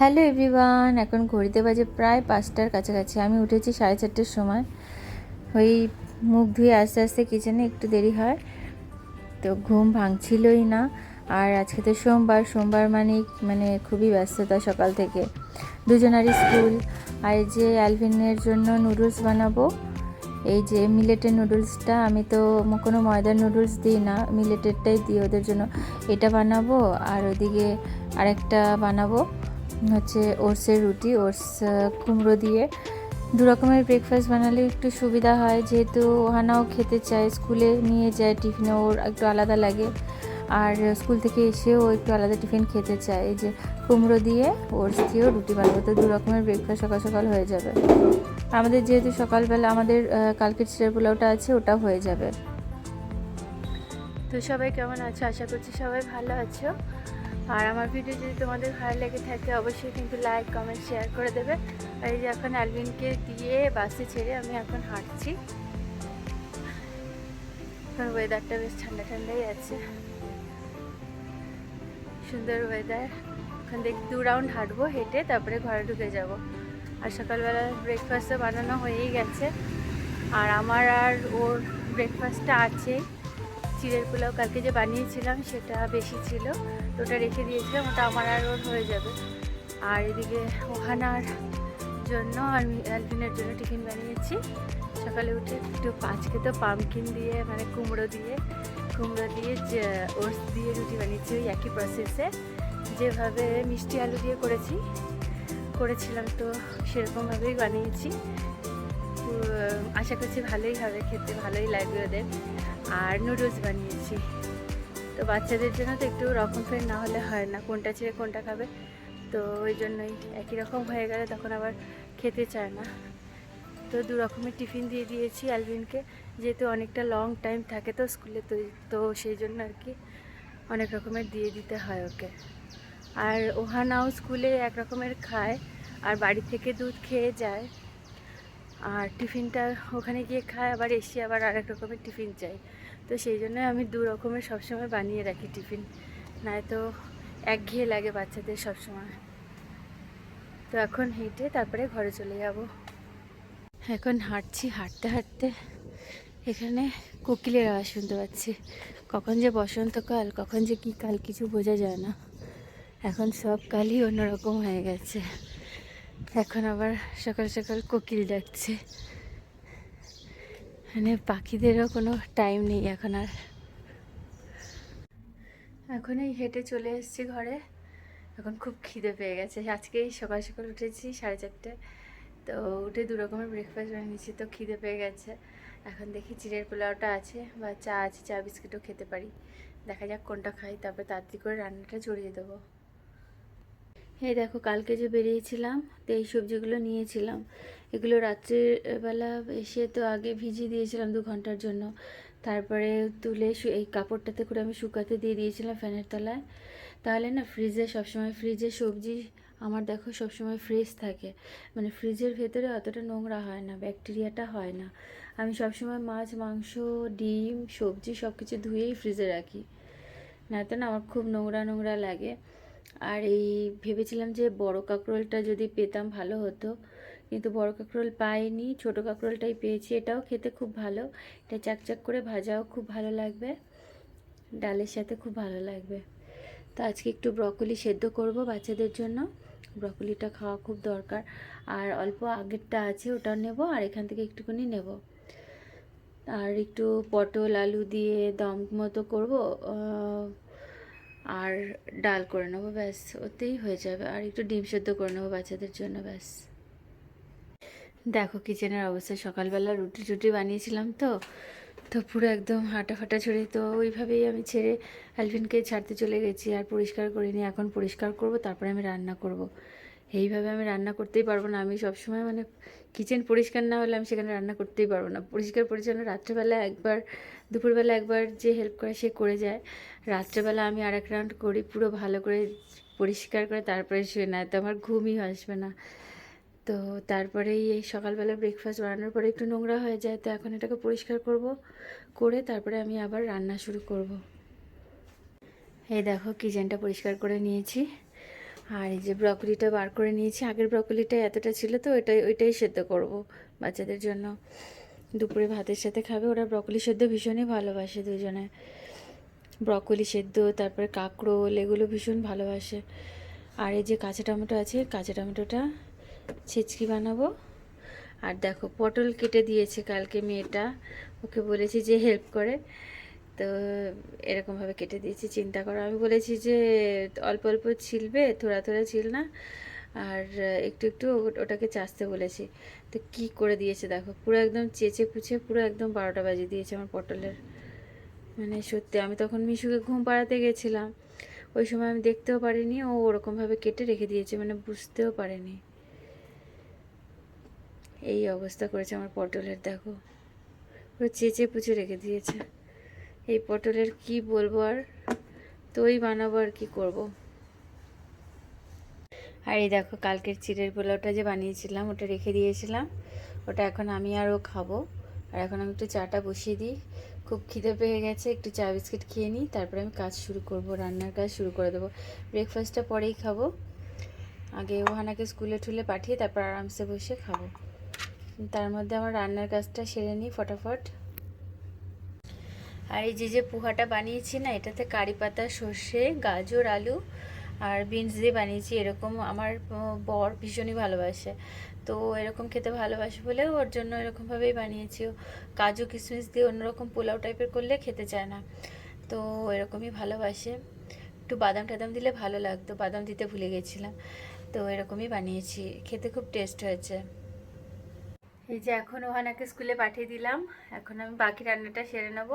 Hello everyone এখন ঘড়িতে বাজে প্রায় পাঁচটার কাছাকাছি। আমি উঠেছি সাড়ে চারটের সময়। ওই মুখ ধুয়ে আস্তে আস্তে কিচেনে একটু দেরি হয়। তো ঘুম ভাঙছিলই না। আর আজকে তো সোমবার সোমবার মানে মানে খুবই ব্যস্ততা সকাল থেকে। দুজনারই স্কুল। আর যে অ্যালভিনের জন্য নুডলস বানাবো, এই যে মিলেটের নুডলসটা, আমি তো কোনো ময়দার নুডলস দিই না, মিলেটেরটাই দিই ওদের জন্য। এটা বানাবো, আর ওদিকে আরেকটা বানাবো, হচ্ছে ওটসের রুটি, ওটস কুমড়ো দিয়ে। দু রকমের ব্রেকফাস্ট বানালে একটু সুবিধা হয়, যেহেতু ওহানাও খেতে চায়, স্কুলে নিয়ে যায় টিফিনে, ওর একটু আলাদা লাগে। আর স্কুল থেকে এসেও একটু আলাদা টিফিন খেতে চায় যে কুমড়ো দিয়ে ওটস দিয়েও রুটি বানাবো। তো দু রকমের ব্রেকফাস্ট সকাল সকাল হয়ে যাবে। আমাদের যেহেতু সকালবেলা, আমাদের কালকের ছিঁড়ে পোলাওটা আছে ওটাও হয়ে যাবে। তো সবাই কেমন আছো? আশা করছি সবাই ভালো আছো। আর আমার ভিডিও যদি তোমাদের ভালো লেগে থাকে, অবশ্যই কিন্তু লাইক কমেন্ট শেয়ার করে দেবে। আর এই যে এখন অ্যালভিনকে দিয়ে বাসে ছেড়ে আমি এখন হাঁটছি। এখন ওয়েদারটা বেশ ঠান্ডা ঠান্ডাই আছে। সুন্দর ওয়েদার ওখান থেকে দু রাউন্ড হাঁটবো, হেঁটে তারপরে ঘরে ঢুকে যাব। আর সকালবেলা ব্রেকফাস্টও বানানো হয়েই গেছে। আর আমার আর ওর ব্রেকফাস্টটা আছেই। চিড়ের পোলাও কালকে যে বানিয়েছিলাম সেটা বেশি ছিল, তো ওটা রেখে দিয়েছিলাম, ওটা আমার আর ওর হয়ে যাবে। আর এদিকে ওহানার জন্য আর অ্যালভিনের জন্য টিফিন বানিয়েছি। সকালে উঠে একটু আজকে তো পামকিন দিয়ে মানে কুমড়ো দিয়ে কুমড়ো দিয়ে যে ওটস দিয়ে রুটি বানিয়েছি ওই একই প্রসেসে যেভাবে মিষ্টি আলু দিয়ে করেছি, করেছিলাম তো সেরকমভাবেই বানিয়েছি। আশা করছি ভালোই হবে, খেতে ভালোই লাগবে ওদের। আর নুডলস বানিয়েছি। তো বাচ্চাদের জন্য তো একটু রকম ফের না হলে হয় না, কোনটা ছেড়ে কোনটা খাবে। তো ওই জন্যই একই রকম হয়ে গেলে তখন আবার খেতে চায় না। তো দু রকমের টিফিন দিয়ে দিয়েছি অ্যালভিনকে যেহেতু অনেকটা লং টাইম থাকে তো স্কুলে, তো তো সেই জন্য আর কি অনেক রকমের দিয়ে দিতে হয় ওকে। আর ওহানাও স্কুলে এক রকমের খায়, আর বাড়ি থেকে দুধ খেয়ে যায়। আর টিফিনটা ওখানে গিয়ে খায় আবার এসে আবার আরেক রকমের টিফিন চাই। তো সেই জন্য আমি দু রকমের সবসময় বানিয়ে রাখি টিফিন। নয়তো একঘেয়ে লাগে বাচ্চাদের সবসময়। তো এখন হেঁটে তারপরে ঘরে চলে যাব। এখন হাঁটছি, হাঁটতে হাঁটতে এখানে কোকিলের আওয়াজ শুনতে পাচ্ছি। কখন যে বসন্তকাল, কখন যে কী কাল কিছু বোঝা যায় না। এখন সব কালই অন্যরকম হয়ে গেছে। এখন আবার সকাল সকাল কোকিল ডাকছে। মানে পাখিদেরও কোনো টাইম নেই এখন আর। এখন এই হেঁটে চলে এসেছি ঘরে। এখন খুব খিদে পেয়ে গেছে। আজকেই সকাল সকাল উঠেছি সাড়ে চারটে। তো উঠে দু রকমের ব্রেকফাস্ট বানিয়েছি তো খিদে পেয়ে গেছে। এখন দেখি চিড়ের পোলাওটা আছে বা চা আছে, চা, বিস্কিটও খেতে পারি। দেখা যাক কোনটা খাই, তারপরে তাড়াতাড়ি করে রান্নাটা চড়িয়ে দেবো। এই দেখো, কালকে যে বেরিয়েছিলাম, তো এই সবজিগুলো নিয়েছিলাম। এগুলো রাত্রিবেলা এসে তো আগে ভিজিয়ে দিয়েছিলাম দু ঘণ্টার জন্য। তারপরে তুলে এই কাপড়টাতে করে আমি শুকাতে দিয়ে দিয়েছিলাম ফ্যানের তলায়। তাহলে না ফ্রিজে সবসময়, ফ্রিজে সবজি আমার দেখো সবসময় ফ্রেশ থাকে। মানে ফ্রিজের ভেতরে অতটা নোংরা হয় না, ব্যাকটেরিয়াটা হয় না। আমি সবসময় মাছ, মাংস, ডিম, সবজি সব কিছু ধুয়েই ফ্রিজে রাখি। না তো না, আমার খুব নোংরা নোংরা লাগে। আর এই ভেবেছিলাম যে বড় কাঁকরোলটা যদি পেতাম ভালো হতো, কিন্তু বড় কাঁকরোল পাইনি, ছোট কাঁকরোলটাই পেয়েছি, এটাও খেতে খুব ভালো। এটা চাকচাক করে ভাজাও খুব ভালো লাগবে, ডালের সাথে খুব ভালো লাগবে। তো আজকে একটু ব্রকলি সেদ্ধ করব বাচ্চাদের জন্য। ব্রকলিটা খাওয়া খুব দরকার। আর অল্প আগেরটা আছে, ওটা নেব আর এখান থেকে একটুখানি নেব। আর একটু পটল, আলু দিয়ে দম মতো করব আর ডাল করে নেব, ব্যাস, ওতেই হয়ে যাবে। আর একটু ডিম সেদ্ধ করে নেব বাচ্চাদের জন্য, ব্যাস। দেখো কিচেনের অবস্থা, সকালবেলা রুটি টুটি বানিয়েছিলাম তো তো পুরো একদম হাঁটা ফাটা ছড়ে, তো ওইভাবেই আমি ছেড়ে অ্যালভিনকে ছাড়তে চলে গেছি, আর পরিষ্কার করিনি। এখন পরিষ্কার করব, তারপরে আমি রান্না করব। এইভাবে আমি রান্না করতেই পারব না। আমি সবসময় মানে কিচেন পরিষ্কার না হলে আমি সেখানে রান্না করতেই পারব না। পরিষ্কার পরিচ্ছন্ন রাত্রেবেলা একবার, দুপুরবেলা একবার যে হেল্প করে সে করে যায়। রাত্রেবেলা আমি আর এক রাউন্ড করি, পুরো ভালো করে পরিষ্কার করে তারপরে শুয়ে না তো আমার ঘুমই আসবে না। তো তারপরেই এই সকালবেলা ব্রেকফাস্ট বানানোর পরে একটু নোংরা হয়ে যায়, তো এখন এটাকে পরিষ্কার করব, করে তারপরে আমি আবার রান্না শুরু করব। এই দেখো, কিচেনটা পরিষ্কার করে নিয়েছি। আর এই যে ব্রকলিটা বার করে নিয়েছি, আগের ব্রকলিটা এতটা ছিল তো ওইটাই ওইটাই সেদ্ধ করব বাচ্চাদের জন্য। দুপুরে ভাতের সাথে খাবে, ওরা ব্রকলি সেদ্ধ ভীষণই ভালোবাসে দুজনে। ব্রকলি সেদ্ধ, তারপরে কাঁকরোল, এগুলো ভীষণ ভালোবাসে। আর এই যে কাঁচা টমেটো আছে, কাঁচা টমেটোটা ছিচকি বানাবো। আর দেখো, পটল কেটে দিয়েছে কালকে মেয়েটা, ওকে বলেছি যে হেল্প করে। তো এরকমভাবে কেটে দিয়েছি, চিন্তা করো। আমি বলেছি যে অল্প অল্প ছিলবে, থোড়া থোড়া ছিল না। আর একটু একটু ওটাকে চাষতে বলেছি। তো কি করে দিয়েছে দেখো, পুরো একদম চেঁচে কুচে পুরো একদম বারোটা বাজে দিয়েছে আমার পটলের। মানে সত্যি, আমি তখন মিশুকে ঘুম পাড়াতে গেছিলাম। ওই সময় আমি দেখতেও পারিনি, ও ওরকমভাবে কেটে রেখে দিয়েছে মানে বুঝতেও পারেনি। এই অবস্থা করেছে আমার পটলের, দেখো। পুরো চেঁচে পুচে রেখে দিয়েছে। এই পটলের কি বলব আর? তোই বানাবো আর কি করব। আর এই দেখো কালকের চিড়ের পোলাওটা যে বানিয়েছিলাম, ওটা রেখে দিয়েছিলাম। ওটা এখন আমি আর ও খাব। আর এখন আমি একটু চাটা বসিয়ে দিই। খুব খিদে পেয়ে গেছে, একটু চা বিস্কিট খেয়ে নিই, তারপরে আমি কাজ শুরু করব, রান্নার কাজ শুরু করে দেবো। ব্রেকফাস্টটা পরেই খাব। আগে ওহানাকে স্কুলে ঠুলে পাঠিয়ে তারপর আরামসে বসে খাব। তার মধ্যে আমার রান্নার কাজটা সেরে নিই, ফটাফট। আর এই যে যে পোহাটা বানিয়েছি না, এটাতে কারি পাতা, সর্ষে, গাজর, আলু আর বিনস দিয়ে বানিয়েছি, এরকম আমার বর ভীষণই ভালোবাসে। তো এরকম খেতে ভালোবাসে বলে ওর জন্য এরকমভাবেই বানিয়েছি। কাজু, কিশমিশ দিয়ে অন্যরকম পোলাও টাইপের করলে খেতে চায় না। তো এরকমই ভালোবাসে। একটু বাদাম টাদাম দিলে ভালো লাগতো, বাদাম দিতে ভুলে গেছিলাম। তো এরকমই বানিয়েছি, খেতে খুব টেস্ট হয়েছে। এই যে, এখন ওহানাকে স্কুলে পাঠিয়ে দিলাম। এখন আমি বাকি রান্নাটা সেরে নেব।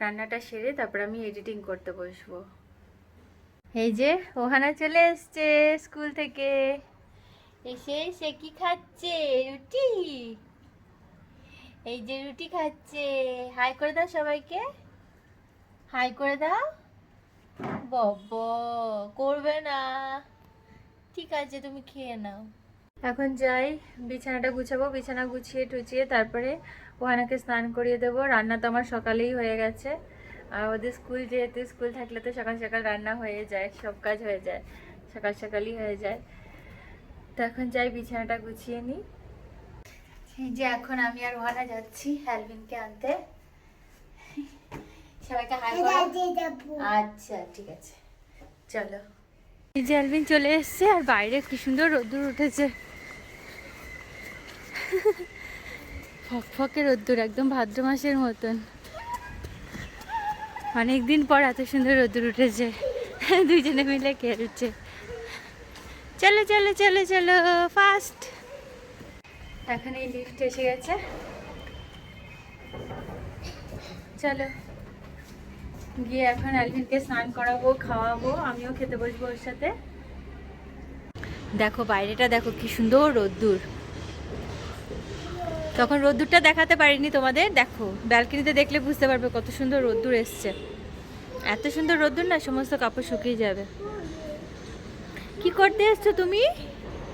রান্নাটা সেরে তারপর আমি এডিটিং করতে বসবো। এই যে, ওহানা চলে এসছে স্কুল থেকে। এসে সে কি খাচ্ছে? রুটি? এই যে রুটি খাচ্ছে। হাই করে দাও সবাইকে। হাই করে দাও। বব করবে না। ঠিক আছে, তুমি খেয়ে নাও। এখন যাই বিছানাটা গুছাবো বিছানা গুছিয়ে টুচিয়ে তারপরে ওহানাকে স্নান করিয়ে দেবো। রান্না তো আমার সকালেই হয়ে গেছে। আর ওদের স্কুল যেহেতু স্কুল থাকলে তো সকাল সকাল রান্না হয়ে যায় সব কাজ হয়ে যায় সকাল সকালই হয়ে যায়। তো এখন যাই বিছানাটা গুছিয়ে নিই। এই যে এখন আমি আর ওহানা যাচ্ছি অ্যালভিনকে আনতে। সবাইকে হাই আচ্ছা ঠিক আছে। চলো। এই যে চলে এসছে আর বাইরে কি সুন্দর রোদ্দুর উঠেছে। ফকফকে রোদ্দুর, একদম ভাদ্র মাসের মতন। অনেক দিন পর এত সুন্দর রোদ্দুর উঠেছে। দুইজনে মিলে খেলছে। চলো চলো চলো চলো ফাস্ট এখন এই লিফট এসে গেছে। চলো। গিয়ে এখন অ্যালভিনকে স্নান করাবো, খাওয়াবো, আমিও খেতে বসবো ওর সাথে। দেখো, বাইরেটা দেখো, কি সুন্দর রোদ্দুর। তখন রোদ্দুরটা দেখাতে পারিনি তোমাদের? দেখো ব্যালকনিতে দেখলে বুঝতে পারবে কত সুন্দর রোদ্দুর এসছে। এত সুন্দর রোদ্দুর না, সমস্ত কাপড় শুকিয়ে যাবে। কি করতে এসছো তুমি?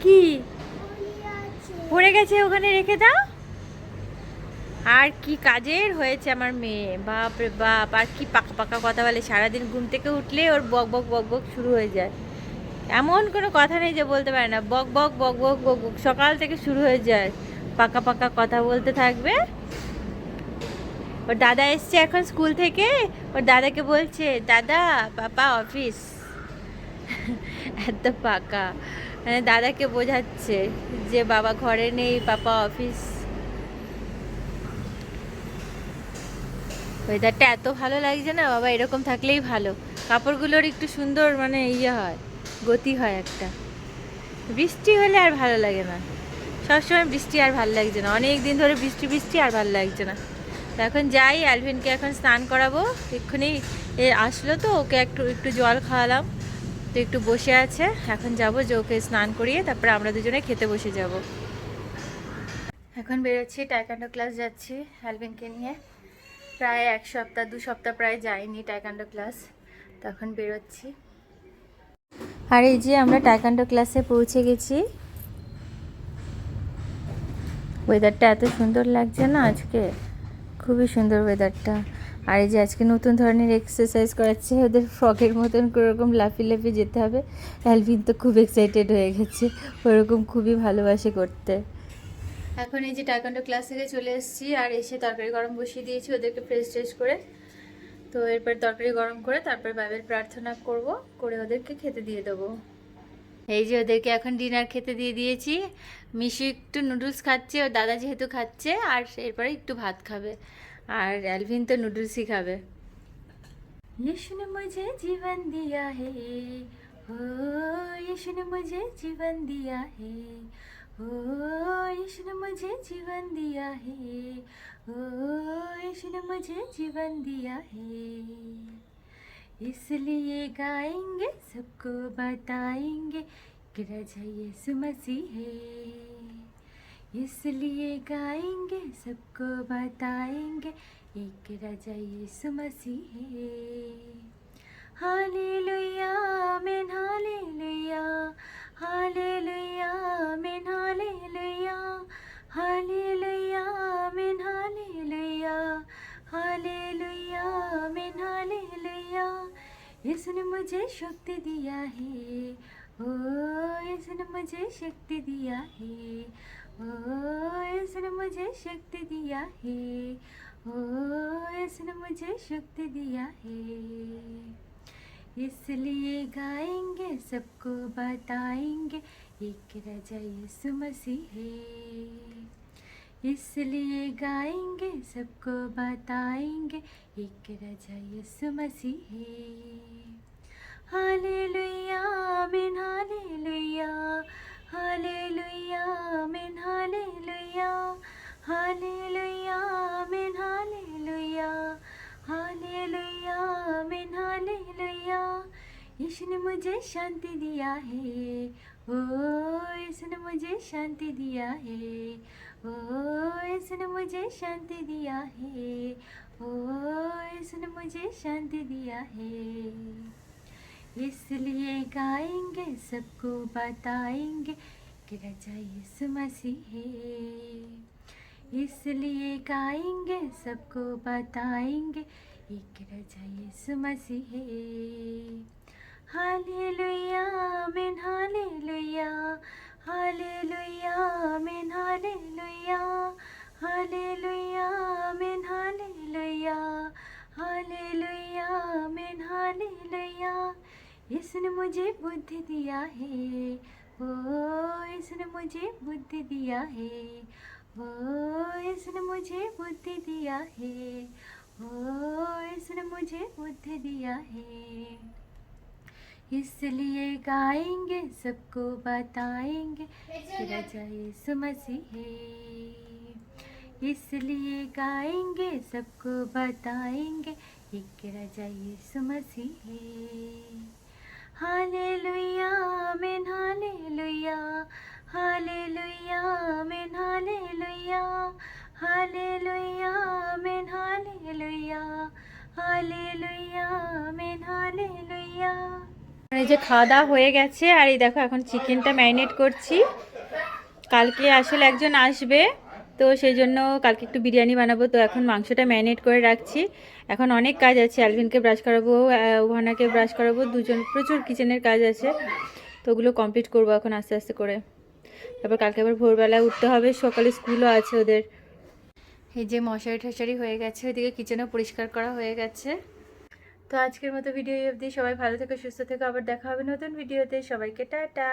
কি? পড়ে গেছে ওখানে রেখে দাও। আর কি কাজের হয়েছে আমার মেয়ে? বাপ রে বাপ, আর কি পাকা পাকা কথা বলে। সারাদিন ঘুম থেকে উঠলে ওর বক বক বক বক শুরু হয়ে যায়। এমন কোনো কথা নেই যে বলতে পারে না। বক বক বক বক বক বক, সকাল থেকে শুরু হয়ে যায়। পাকা পাকা কথা বলতে থাকবে। ওর দাদা এসছে এখন স্কুল থেকে। ওর দাদাকে বলছে, দাদা, পাপা, অফিস। এত পাকা। মানে দাদাকে বোঝাচ্ছে যে বাবা ঘরে নেই, পাপা অফিস। ওয়েদারটা এত ভালো লাগছে না? বাবা, এরকম থাকলেই ভালো। কাপড়গুলোর একটু সুন্দর মানে ইয়ে হয়, গতি হয় একটা। বৃষ্টি হলে আর ভালো লাগে না। সবসময় বৃষ্টি আর ভালো লাগছে না। অনেক দিন ধরে বৃষ্টি বৃষ্টি আর ভালো লাগছে না। এখন যাই, অ্যালভিনকে এখন স্নান করাবো। এক্ষুনি এ আসলো তো, ওকে একটু একটু জল খাওয়ালাম। তো একটু বসে আছে। এখন যাব যে ওকে স্নান করিয়ে তারপরে আমরা দুজনে খেতে বসে যাব। এখন বেরোচ্ছি টাইকান্ডো ক্লাস যাচ্ছি অ্যালভিনকে নিয়ে। প্রায় এক সপ্তাহ, দু সপ্তাহ প্রায় যাইনি টাইকান্ডো ক্লাস। তখন বেরোচ্ছি। আর এই যে আমরা টাইকান্ডো ক্লাসে পৌঁছে গেছি। ওয়েদারটা এত সুন্দর লাগছে না আজকে? খুবই সুন্দর ওয়েদারটা আর এই যে আজকে নতুন ধরনের এক্সারসাইজ করাচ্ছে, ওদের ফ্রকের মতন ওরকম লাফি লাফি যেতে হবে। অ্যালভিন তো খুব এক্সাইটেড হয়ে গেছে, ওরকম খুবই ভালোবাসে করতে। এখন এই যে টাইকান্ডো ক্লাস থেকে চলে এসেছি, আর এসে তরকারি গরম বসিয়ে দিয়েছি, ওদেরকে ফ্রেশ ট্রেশ করে। তো এরপর তরকারি গরম করে তারপর বাইবেল প্রার্থনা করব, করে ওদেরকে খেতে দিয়ে দেবো। এই যে ওদেরকে এখন ডিনার খেতে দিয়ে দিয়েছি মিশু একটু নুডলস খাচ্ছে ওর দাদা যেহেতু খাচ্ছে আর এরপরে একটু ভাত খাবে আর অ্যালভিন তো নুডলসই খাবে यीशु ने मुझे जीवन दिया है हो यीशु ने मुझे जीवन दिया है हो यीशु ने मुझे जीवन दिया है हो यीशु ने मुझे जीवन दिया है इसलिए गाएँगे, सबको बताएँगे कि रजा यीशु है इसलिए गाएँगे, सबको बताएँगे एक रजाइए सुमसी है हाले लुया मेन हाले लुया हाले लुया मेन हाले लुया हाले लुया मेन हाले लुया हालेलुया, आमीन, हालेलुया। इसने मुझे शक्ति दिया है, ओ इसने मुझे शक्ति दिया है, ओ इसने मुझे शक्ति दिया है, ओ इसने मुझे शक्ति दिया है। इसलिए गाएँगे, सबको बताएँगे, एक राजा यीशु मसीह है। इसलिए गाएँगे, सबको बताएँगे, एक रजा यसु मसीह। हाले लुया बिन हाले लुया हाले लुया बिन हाले लुया हाले लुया बिन हाले लुया हाले लुया बिन हाले लुया इसने मुझे शांति दिया है, ओ, इसने मुझे शांति दिया है। ओ यीशु ने मुझे शांति दिया है। ओ, इसने मुझे शांति दिया है। इसलिए गाएँगे, सबको बताएँगे कि राजा यीशु मसीह है। इसलिए गाएँगे, सबको बताएँगे एक राजा यीशु मसीह है। हालेलुया, आमीन, हालेलुया। हालेलुया आमीन हालेलुया हालेलुया आमीन हालेलुया हालेलुया आमीन हालेलुया इसने मुझे बुद्धि दिया है। ओ, इसने मुझे बुद्धि दिया है। ओ, इसने मुझे बुद्धि दिया है। ओ, इसने मुझे बुद्धि दिया है। इसलिए गाएँगे सबको बताएँगे राजा यीशु मसीह इसलिए गाएँगे सबको बताएँगे एक राजा यीशु मसीह हाले लुया में हाले लुया हाले लुया में हाले लुया हाले लुया में हाले लुया हाले लुया में हाले लुया এই যে খাওয়া দাওয়া হয়ে গেছে, আর এই দেখো এখন চিকেনটা ম্যারিনেট করছি। কালকে আসলে একজন আসবে, তো সেই জন্য কালকে একটু বিরিয়ানি বানাবো, তো এখন মাংসটা ম্যারিনেট করে রাখছি। এখন অনেক কাজ আছে, অ্যালভিনকে ব্রাশ করাবো ওহানাকে ব্রাশ করাবো, দুজন, প্রচুর কিচেনের কাজ আছে, তো ওগুলো কমপ্লিট করব এখন আস্তে আস্তে করে। তারপর কালকে আবার ভোরবেলা উঠতে হবে, সকালে স্কুলও আছে ওদের। এই যে মশারি ঠশারি হয়ে গেছে, ওইদিকে কিচেনও পরিষ্কার করা হয়ে গেছে। তো আজকের মতো ভিডিও অবধি। সবাই ভালো থেকে, সুস্থ থেকো। আবার দেখা হবে নতুন ভিডিওতে। সবাইকে টাটা।